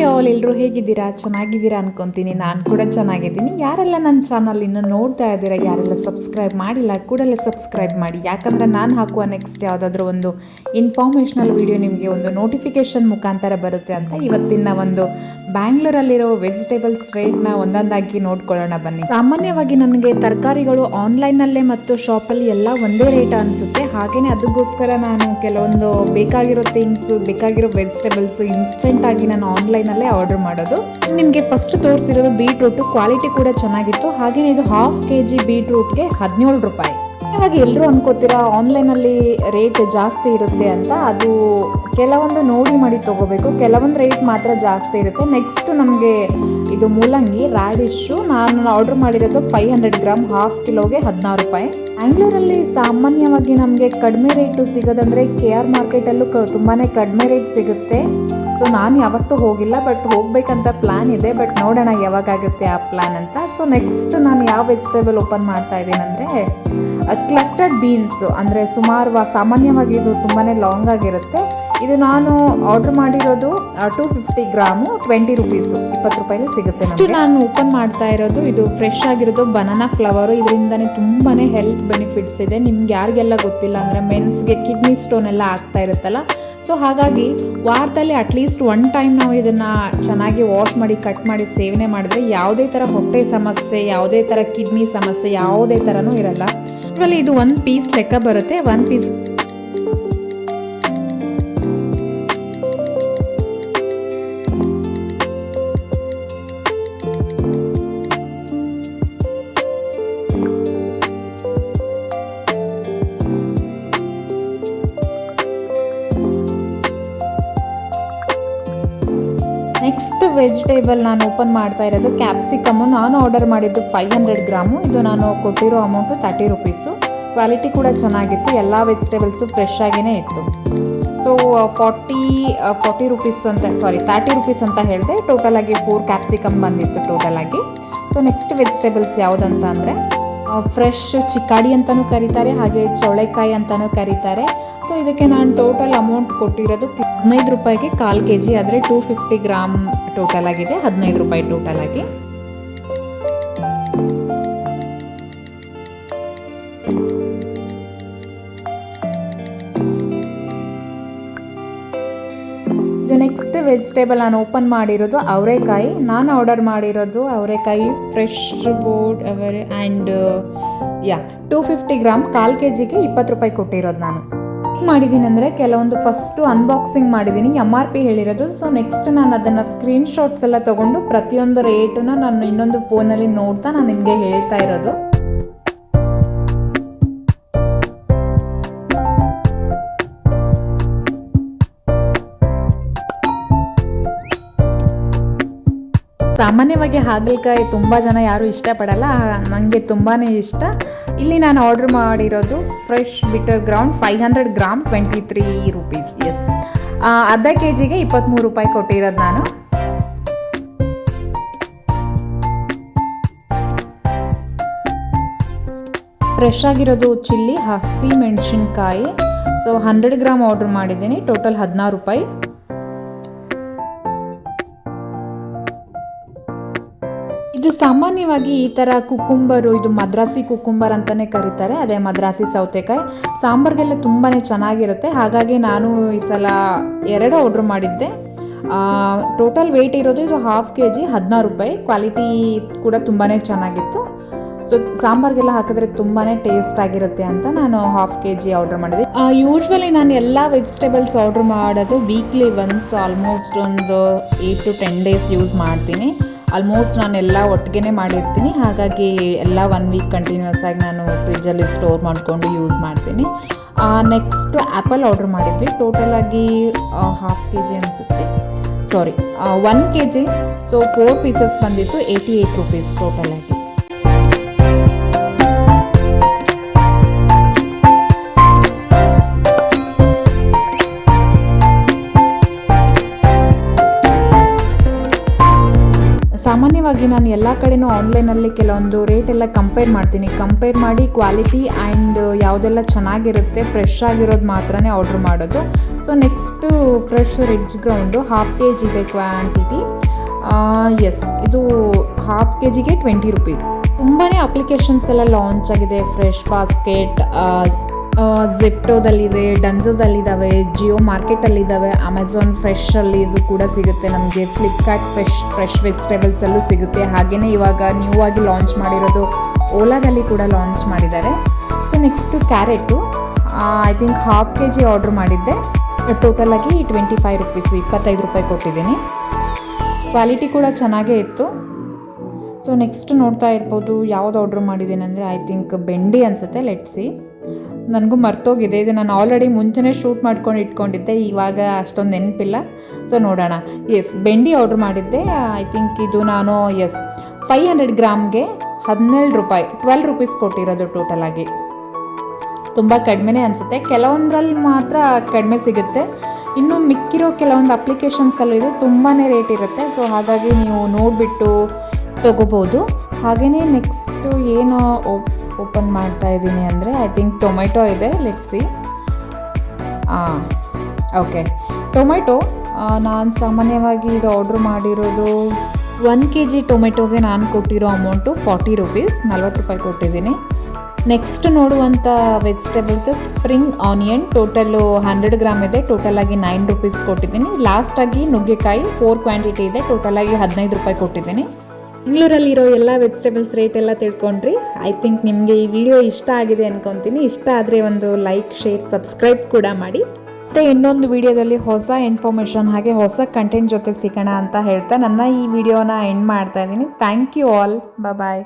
Hi all ಎಲ್ಲರೂ ಹೇಗಿದ್ದೀರಾ? ಚೆನ್ನಾಗಿದ್ದೀರಾ ಅನ್ಕೊಂತೀನಿ. ನಾನು ಕೂಡ ಚೆನ್ನಾಗಿದ್ದೀನಿ. ಯಾರೆಲ್ಲ ನನ್ನ ಚಾನಲ್ ಇನ್ನು ನೋಡ್ತಾ ಇದ್ದೀರಾ, ಯಾರೆಲ್ಲ ಸಬ್ಸ್ಕ್ರೈಬ್ ಮಾಡಿಲ್ಲ, ಕೂಡಲೇ ಸಬ್ಸ್ಕ್ರೈಬ್ ಮಾಡಿ. ಯಾಕಂದರೆ ನಾನು ಹಾಕುವ ನೆಕ್ಸ್ಟ್ ಯಾವುದಾದ್ರೂ ಒಂದು ಇನ್ಫಾರ್ಮೇಷನಲ್ ವಿಡಿಯೋ ನಿಮಗೆ ಒಂದು ನೋಟಿಫಿಕೇಷನ್ ಮುಖಾಂತರ ಬರುತ್ತೆ ಅಂತ ಇವತ್ತಿನ ಒಂದು ಬ್ಯಾಂಗ್ಳೂರಲ್ಲಿರೋ ವೆಜಿಟೇಬಲ್ಸ್ ರೇಟ್ನ ಒಂದೊಂದಾಗಿ ನೋಡ್ಕೊಳ್ಳೋಣ ಬನ್ನಿ. ಸಾಮಾನ್ಯವಾಗಿ ನನಗೆ ತರಕಾರಿಗಳು ಆನ್ಲೈನಲ್ಲೇ ಮತ್ತು ಶಾಪಲ್ಲಿ ಎಲ್ಲ ಒಂದೇ ರೇಟ್ ಅನಿಸುತ್ತೆ. ಹಾಗೆಯೇ ಅದಕ್ಕೋಸ್ಕರ ನಾನು ಕೆಲವೊಂದು ಬೇಕಾಗಿರೋ ಥಿಂಗ್ಸು ಬೇಕಾಗಿರೋ ವೆಜಿಟೇಬಲ್ಸು ಇನ್ಸ್ಟೆಂಟಾಗಿ ನಾನು ಆನ್ಲೈನಲ್ಲೇ ಆರ್ಡರ್ ಮಾಡೋದು. ನಿಮಗೆ ಫಸ್ಟ್ ತೋರಿಸಿರೋದು ಬೀಟ್ರೂಟು ಕ್ವಾಲಿಟಿ ಕೂಡ ಚೆನ್ನಾಗಿತ್ತು. ಹಾಗೇನೇ ಇದು ಹಾಫ್ ಕೆ ಜಿ ಬೀಟ್ರೂಟ್ಗೆ ಹದಿನೇಳು ರೂಪಾಯಿ. ಇವಾಗ ಎಲ್ಲರೂ ಅನ್ಕೋತೀರಾ ಆನ್ಲೈನಲ್ಲಿ ರೇಟ್ ಜಾಸ್ತಿ ಇರುತ್ತೆ ಅಂತ? ಅದು ಕೆಲವೊಂದು ನೋಡಿ ಮಾಡಿ ತಗೋಬೇಕು. ಕೆಲವೊಂದು ರೇಟ್ ಮಾತ್ರ ಜಾಸ್ತಿ ಇರುತ್ತೆ. ನೆಕ್ಸ್ಟ್ ನಮಗೆ ಇದು ಮೂಲಂಗಿ ರ್ಯಾಡಿಶು ನಾನು ಆರ್ಡರ್ ಮಾಡಿರೋದು ಫೈವ್ ಹಂಡ್ರೆಡ್ ಗ್ರಾಮ್ ಹಾಫ್ ಕಿಲೋಗೆ ಹದಿನಾರು ರೂಪಾಯಿ. ಬ್ಯಾಂಗ್ಳೂರಲ್ಲಿ ಸಾಮಾನ್ಯವಾಗಿ ನಮಗೆ ಕಡಿಮೆ ರೇಟು ಸಿಗೋದಂದರೆ ಕೆ ಆರ್ ಮಾರ್ಕೆಟಲ್ಲೂ ಕ ತುಂಬಾ ಕಡಿಮೆ ರೇಟ್ ಸಿಗುತ್ತೆ. ಸೊ ನಾನು ಯಾವತ್ತೂ ಹೋಗಿಲ್ಲ ಬಟ್ ಹೋಗ್ಬೇಕಂತ ಪ್ಲ್ಯಾನ್ ಇದೆ. ಬಟ್ ನೋಡೋಣ ಯಾವಾಗಾಗುತ್ತೆ ಆ ಪ್ಲ್ಯಾನ್ ಅಂತ. ಸೊ ನೆಕ್ಸ್ಟ್ ನಾನು ಯಾವ ವೆಜಿಟೇಬಲ್ ಓಪನ್ ಮಾಡ್ತಾ ಇದ್ದೀನಿ ಅಂದರೆ ಕ್ಲಸ್ಟರ್ಡ್ ಬೀನ್ಸು ಅಂದರೆ ಸುಮಾರು ಸಾಮಾನ್ಯವಾಗಿ ಇದು ತುಂಬಾ ಲಾಂಗ್ ಆಗಿರುತ್ತೆ. ಇದು ನಾನು ಆರ್ಡರ್ ಮಾಡಿರೋದು two fifty gram twenty rupees ಇಪ್ಪತ್ತು ರೂಪಾಯಿಲಿ ಸಿಗುತ್ತೆ ಇಷ್ಟು ನಾನು ಓಪನ್ ಮಾಡ್ತಾ ಇರೋದು ಇದು ಫ್ರೆಶ್ ಆಗಿರೋದು ಬನಾನಾ ಫ್ಲವರು ಇದರಿಂದನೇ ತುಂಬಾ ಹೆಲ್ತ್ ಬೆನಿಫಿಟ್ಸ್ ಇದೆ. ನಿಮ್ಗೆ ಯಾರಿಗೆಲ್ಲ ಗೊತ್ತಿಲ್ಲ ಅಂದರೆ ಮೆನ್ಸ್ಗೆ ಕಿಡ್ನಿ ಸ್ಟೋನ್ ಎಲ್ಲ ಆಗ್ತಾ ಇರುತ್ತಲ್ಲ. ಸೊ ಹಾಗಾಗಿ ವಾರದಲ್ಲಿ ಅಟ್ಲೀಸ್ಟ್ ಒನ್ ಟೈಮ್ ನಾವು ಇದನ್ನು ಚೆನ್ನಾಗಿ ವಾಶ್ ಮಾಡಿ ಕಟ್ ಮಾಡಿ, ಸೇವನೆ ಮಾಡಿದ್ರೆ ಯಾವುದೇ ಥರ ಹೊಟ್ಟೆ ಸಮಸ್ಯೆ, ಯಾವುದೇ ಥರ ಕಿಡ್ನಿ ಸಮಸ್ಯೆ ಯಾವುದೇ ಥರನೂ ಇರಲ್ಲ. ಇದು ಒಂದು ಪೀಸ್ ಲೆಕ್ಕ ಬರುತ್ತೆ ಒನ್ ಪೀಸ್ ನೆಕ್ಸ್ಟ್ ವೆಜಿಟೇಬಲ್ ನಾನು ಓಪನ್ ಮಾಡ್ತಾ ಇರೋದು ಕ್ಯಾಪ್ಸಿಕಮ್ಮು. ನಾನು ಆರ್ಡರ್ ಮಾಡಿದ್ದು ಫೈವ್ ಹಂಡ್ರೆಡ್ ಗ್ರಾಮು. ಇದು ನಾನು ಕೊಟ್ಟಿರೋ ಅಮೌಂಟು ತರ್ಟಿ ರುಪೀಸು. ಕ್ವಾಲಿಟಿ ಕೂಡ ಚೆನ್ನಾಗಿತ್ತು. ಎಲ್ಲ ವೆಜಿಟೇಬಲ್ಸು ಫ್ರೆಶ್ ಆಗಿಯೇ ಇತ್ತು. ಸೊ, ಫಾರ್ಟಿ ಫಾರ್ಟಿ ರುಪೀಸ್ ಅಂತ, ಸಾರಿ ತರ್ಟಿ ರುಪೀಸ್ ಅಂತ ಹೇಳಿದೆ. ಟೋಟಲಾಗಿ ಫೋರ್ ಕ್ಯಾಪ್ಸಿಕಮ್ ಬಂದಿತ್ತು ಟೋಟಲಾಗಿ ಸೊ, ನೆಕ್ಸ್ಟ್ ವೆಜಿಟೇಬಲ್ಸ್ ಯಾವುದಂತ ಅಂದರೆ ಫ್ರೆಶ್ ಚಿಕ್ಕಾಡಿ ಅಂತಲೂ ಕರೀತಾರೆ, ಹಾಗೆ ಚೌಳೆಕಾಯಿ ಅಂತಲೂ ಕರೀತಾರೆ. ಸೊ ಇದಕ್ಕೆ ನಾನು ಟೋಟಲ್ ಅಮೌಂಟ್ ಕೊಟ್ಟಿರೋದು ಹದಿನೈದು ರೂಪಾಯಿಗೆ ಕಾಲು ಕೆ ಜಿ ಆದರೆ ಟೂ ಫಿಫ್ಟಿ ಗ್ರಾಮ್ ಟೋಟಲ್ ಆಗಿದೆ, ಹದಿನೈದು ರೂಪಾಯಿ ಟೋಟಲ್ ಆಗಿ. ವೆಜಿಟೇಬಲ್ ನಾನು ಓಪನ್ ಮಾಡಿರೋದು ಅವರೆಕಾಯಿ. ನಾನು ಆರ್ಡರ್ ಮಾಡಿರೋದು ಅವರೆಕಾಯಿ ಫ್ರೆಶ್ ಬೋರ್ಡ್ ಅವರೆ ಆ್ಯಂಡ್ ಯಾ ಟೂ ಫಿಫ್ಟಿ ಗ್ರಾಮ್ ಕಾಲು ಕೆ ಜಿಗೆ ಇಪ್ಪತ್ತು ರೂಪಾಯಿ ಕೊಟ್ಟಿರೋದು ನಾನು. ಮಾಡಿದ್ದೀನಿ ಅಂದರೆ ಕೆಲವೊಂದು ಫಸ್ಟು ಅನ್ಬಾಕ್ಸಿಂಗ್ ಮಾಡಿದ್ದೀನಿ ಎಂ ಆರ್ ಪಿ ಹೇಳಿರೋದು. ಸೊ ನೆಕ್ಸ್ಟ್ ನಾನು ಅದನ್ನು ಸ್ಕ್ರೀನ್ಶಾಟ್ಸ್ ಎಲ್ಲ ತೊಗೊಂಡು ಪ್ರತಿಯೊಂದು ರೇಟನ್ನು ನಾನು ಇನ್ನೊಂದು ಫೋನಲ್ಲಿ ನೋಡ್ತಾ ನಾನು ನಿಮಗೆ ಹೇಳ್ತಾ ಇರೋದು. ಸಾಮಾನ್ಯವಾಗಿ ಹಾಗಲಕಾಯಿ ತುಂಬ ಜನ ಯಾರೂ ಇಷ್ಟಪಡಲ್ಲ ನನಗೆ ತುಂಬಾ ಇಷ್ಟ. ಇಲ್ಲಿ ನಾನು ಆರ್ಡರ್ ಮಾಡಿರೋದು fresh bitter gourd five hundred gram twenty three rupees yes ಅರ್ಧ ಕೆ ಜಿಗೆ ಇಪ್ಪತ್ತ್ಮೂರು ರೂಪಾಯಿ ಕೊಟ್ಟಿರೋದು ನಾನು. ಫ್ರೆಶ್ ಆಗಿರೋದು ಚಿಲ್ಲಿ, ಹಸಿ ಮೆಣಸಿನ್ಕಾಯಿ. ಸೊ ಹಂಡ್ರೆಡ್ ಗ್ರಾಮ್ ಆರ್ಡರ್ ಮಾಡಿದ್ದೀನಿ. ಟೋಟಲ್ ಹದಿನಾರು ರೂಪಾಯಿ. ಇದು ಸಾಮಾನ್ಯವಾಗಿ ಈ ಥರ ಕುಕುಂಬರು, ಇದು ಮದ್ರಾಸಿ ಕುಕುಂಬರ್ ಅಂತಲೇ ಕರೀತಾರೆ. ಅದೇ ಮದ್ರಾಸಿ ಸೌತೆಕಾಯಿ. ಸಾಂಬಾರ್ಗೆಲ್ಲ ತುಂಬಾ ಚೆನ್ನಾಗಿರುತ್ತೆ. ಹಾಗಾಗಿ ನಾನು ಈ ಸಲ ಎರಡು ಆರ್ಡ್ರ್ ಮಾಡಿದ್ದೆ. ಟೋಟಲ್ ವೆಯ್ಟ್ ಇರೋದು ಇದು ಹಾಫ್ ಕೆ ಜಿ ಹದಿನಾರು ರೂಪಾಯಿ. ಕ್ವಾಲಿಟಿ ಕೂಡ ತುಂಬಾ ಚೆನ್ನಾಗಿತ್ತು. ಸೊ ಸಾಂಬಾರ್ಗೆಲ್ಲ ಹಾಕಿದ್ರೆ ತುಂಬಾ ಟೇಸ್ಟ್ ಆಗಿರುತ್ತೆ ಅಂತ ನಾನು ಹಾಫ್ ಕೆ ಜಿ ಆರ್ಡರ್ ಮಾಡಿದೆ ಯೂಶ್ವಲಿ ನಾನು ಎಲ್ಲ ವೆಜಿಟೇಬಲ್ಸ್ ಆರ್ಡರ್ ಮಾಡೋದು ವೀಕ್ಲಿ ಒನ್ಸ್ ಆಲ್ಮೋಸ್ಟ್ ಒಂದು eight to ten days use ಮಾಡ್ತೀನಿ. ಆಲ್ಮೋಸ್ಟ್ ನಾನು ಎಲ್ಲ ಒಟ್ಟಿಗೆ ಮಾಡಿರ್ತೀನಿ. ಹಾಗಾಗಿ ಎಲ್ಲ ಒನ್ ವೀಕ್ ಕಂಟಿನ್ಯೂಸ್ ಆಗಿ ನಾನು ಫ್ರಿಜ್ಜಲ್ಲಿ ಸ್ಟೋರ್ ಮಾಡಿಕೊಂಡು ಯೂಸ್ ಮಾಡ್ತೀನಿ. ನೆಕ್ಸ್ಟ್ ಆ್ಯಪಲ್ ಆರ್ಡರ್ ಮಾಡಿದ್ವಿ. ಟೋಟಲಾಗಿ ಹಾಫ್ ಕೆ ಜಿ ಅನಿಸುತ್ತೆ. Sorry one K G so four pieces ಬಂದಿತ್ತು. ಏಯ್ಟಿ ಏಯ್ಟ್ ರುಪೀಸ್ ಟೋಟಲಾಗಿ ಸಾಮಾನ್ಯವಾಗಿ ನಾನು ಎಲ್ಲ ಕಡೆನೂ ಆನ್ಲೈನಲ್ಲಿ ಕೆಲವೊಂದು ರೇಟ್ ಎಲ್ಲ ಕಂಪೇರ್ ಮಾಡ್ತೀನಿ. ಕಂಪೇರ್ ಮಾಡಿ ಕ್ವಾಲಿಟಿ ಆ್ಯಂಡ್ ಯಾವುದೆಲ್ಲ ಚೆನ್ನಾಗಿರುತ್ತೆ ಫ್ರೆಶ್ ಆಗಿರೋದು ಮಾತ್ರನೇ ಆರ್ಡ್ರ್ ಮಾಡೋದು. So next fresh ridge gourd half K G ಇದೆ ಕ್ವಾಂಟಿಟಿ ಎಸ್ ಇದು ಹಾಫ್ ಕೆ ಜಿಗೆ ಟ್ವೆಂಟಿ ರುಪೀಸ್ ತುಂಬಾ ಅಪ್ಲಿಕೇಶನ್ಸ್ ಎಲ್ಲ ಲಾಂಚ್ ಆಗಿದೆ. ಫ್ರೆಶ್ ಬಾಸ್ಕೆಟ್ ಝೆಪ್ಟೋದಲ್ಲಿದೆ ಡನ್ಝೋದಲ್ಲಿದ್ದಾವೆ ಜಿಯೋ ಮಾರ್ಕೆಟಲ್ಲಿದ್ದಾವೆ ಅಮೆಝಾನ್ ಫ್ರೆಶಲ್ಲಿ ಇದು ಕೂಡ ಸಿಗುತ್ತೆ. ನಮಗೆ ಫ್ಲಿಪ್ಕಾರ್ಟ್ ಫ್ರೆಶ್ ಫ್ರೆಶ್ ವೆಜಿಟೇಬಲ್ಸಲ್ಲೂ ಸಿಗುತ್ತೆ. ಹಾಗೆಯೇ ಇವಾಗ ನ್ಯೂ ಆಗಿ ಲಾಂಚ್ ಮಾಡಿರೋದು ಓಲಾದಲ್ಲಿ ಕೂಡ ಲಾಂಚ್ ಮಾಡಿದ್ದಾರೆ. So next carrot I think half K G order ಮಾಡಿದ್ದೆ. ಟೋಟಲಾಗಿ ಟ್ವೆಂಟಿ ಫೈವ್ ರುಪೀಸು ಇಪ್ಪತ್ತೈದು ರೂಪಾಯಿ ಕೊಟ್ಟಿದ್ದೀನಿ. ಕ್ವಾಲಿಟಿ ಕೂಡ ಚೆನ್ನಾಗೇ ಇತ್ತು. ಸೊ ನೆಕ್ಸ್ಟ್ ನೋಡ್ತಾ ಇರ್ಬೋದು, ಯಾವ್ದು ಆರ್ಡ್ರ್ ಮಾಡಿದ್ದೀನಿ ಅಂದರೆ ಐ ಥಿಂಕ್ ಬೆಂಡಿ ಅನಿಸುತ್ತೆ ಲೆಟ್ಸಿ ನನಗೂ ಮರ್ತೋಗಿದೆ. ಇದು ನಾನು ಆಲ್ರೆಡಿ ಮುಂಚೆನೇ ಶೂಟ್ ಮಾಡ್ಕೊಂಡು ಇಟ್ಕೊಂಡಿದ್ದೆ. ಇವಾಗ ಅಷ್ಟೊಂದು ನೆನಪಿಲ್ಲ. ಸೊ ನೋಡೋಣ. ಎಸ್ ಬೆಂಡಿ ಆರ್ಡ್ರ್ ಮಾಡಿದ್ದೆ. ಐ ಥಿಂಕ್ ಇದು ನಾನು ಎಸ್ ಫೈ ಹಂಡ್ರೆಡ್ ಗ್ರಾಮ್ಗೆ ಹದಿನೇಳು ರೂಪಾಯಿ ಟ್ವೆಲ್ ರುಪೀಸ್ ಕೊಟ್ಟಿರೋದು ಟೋಟಲಾಗಿ ತುಂಬ ಕಡಿಮೆನೇ ಅನಿಸುತ್ತೆ. ಕೆಲವೊಂದರಲ್ಲಿ ಮಾತ್ರ ಕಡಿಮೆ ಸಿಗುತ್ತೆ. ಇನ್ನು ಮಿಕ್ಕಿರೋ ಕೆಲವೊಂದು ಅಪ್ಲಿಕೇಶನ್ಸಲ್ಲೂ ಇದೆ. ತುಂಬಾ ರೇಟ್ ಇರುತ್ತೆ. ಸೊ ಹಾಗಾಗಿ ನೀವು ನೋಡಿಬಿಟ್ಟು ತೊಗೋಬೋದು. ಹಾಗೆಯೇ ನೆಕ್ಸ್ಟು ಏನು ಓಪನ್ ಮಾಡ್ತಾ ಇದ್ದೀನಿ ಅಂದರೆ ಐ ಥಿಂಕ್ ಟೊಮೆಟೊ ಇದೆ. ಲೆಟ್ಸಿ ಹಾಂ ಓಕೆ ಟೊಮೆಟೊ ನಾನು ಸಾಮಾನ್ಯವಾಗಿ ಇದು ಆರ್ಡ್ರ್ ಮಾಡಿರೋದು ಒನ್ ಕೆ ಜಿ ಟೊಮೆಟೊಗೆ ನಾನು ಕೊಟ್ಟಿರೋ ಅಮೌಂಟು ಫಾರ್ಟಿ ರುಪೀಸ್ ನಲ್ವತ್ತು ರೂಪಾಯಿ ಕೊಟ್ಟಿದ್ದೀನಿ. ನೆಕ್ಸ್ಟ್ ನೋಡುವಂಥ vegetables spring onion total hundred gram ಇದೆ. ಟೋಟಲಾಗಿ ನೈನ್ ರುಪೀಸ್ ಕೊಟ್ಟಿದ್ದೀನಿ. ಲಾಸ್ಟಾಗಿ ನುಗ್ಗೆಕಾಯಿ ಫೋರ್ ಕ್ವಾಂಟಿಟಿ ಇದೆ. ಟೋಟಲಾಗಿ ಹದಿನೈದು ರೂಪಾಯಿ ಕೊಟ್ಟಿದ್ದೀನಿ. ಬೆಂಗಳೂರಲ್ಲಿರೋ ಎಲ್ಲ ವೆಜಿಟೇಬಲ್ಸ್ ರೇಟ್ ಎಲ್ಲ ತಿಳ್ಕೊಂಡ್ರಿ. ಐ ಥಿಂಕ್ ನಿಮಗೆ ಈ ವಿಡಿಯೋ ಇಷ್ಟ ಆಗಿದೆ ಅನ್ಕೊತೀನಿ. ಇಷ್ಟ ಆದರೆ ಒಂದು ಲೈಕ್ ಶೇರ್ ಸಬ್ಸ್ಕ್ರೈಬ್ ಕೂಡ ಮಾಡಿ. ಮತ್ತು ಇನ್ನೊಂದು ವಿಡಿಯೋದಲ್ಲಿ ಹೊಸ ಇನ್ಫಾರ್ಮೇಷನ್ ಹಾಗೆ ಹೊಸ ಕಂಟೆಂಟ್ ಜೊತೆ ಸಿಗೋಣ ಅಂತ ಹೇಳ್ತಾ ನನ್ನ ಈ ವಿಡಿಯೋನ ಎಂಡ್ ಮಾಡ್ತಾ ಇದ್ದೀನಿ. Thank you all bye